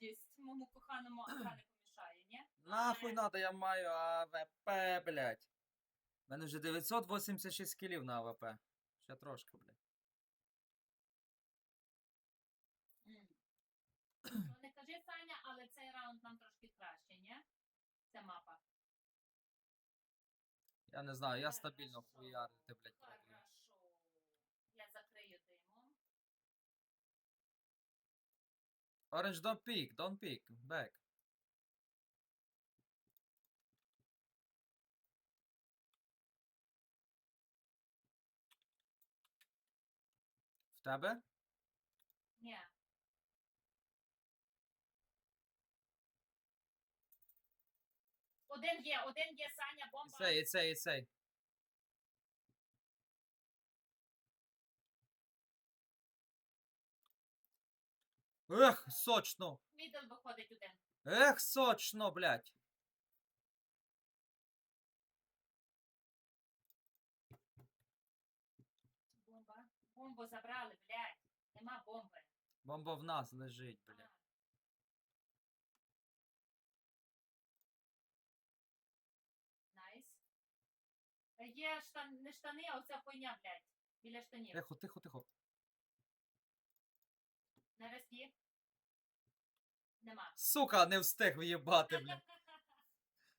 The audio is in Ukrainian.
радість. Моєму коханому АК не помішає, ні? Нахуй надо, я маю АВП, блядь. У мене вже 986 кілів на АВП. Ще трошки, блядь. Ну, Не кажи, Саня, але цей раунд нам трошки краще, ні? Ця мапа. Я не знаю, я Хорошо. стабільно хуярити, блядь, Orange, don't peek, don't peek, back. В тебе? Ні. Один є, один є, Саня, І бомба. цей, і цей, і цей. Ех, сочно! Мідл виходить один. Ех, сочно, блядь! Бомба. Бомбу забрали, блядь. Нема бомби. Бомба в нас лежить, блядь. Найс. Є штан... не штани, а оця хуйня, блядь. Біля штанів. Тихо, тихо, тихо. Нема. Сука, не встиг в'їбати, блядь.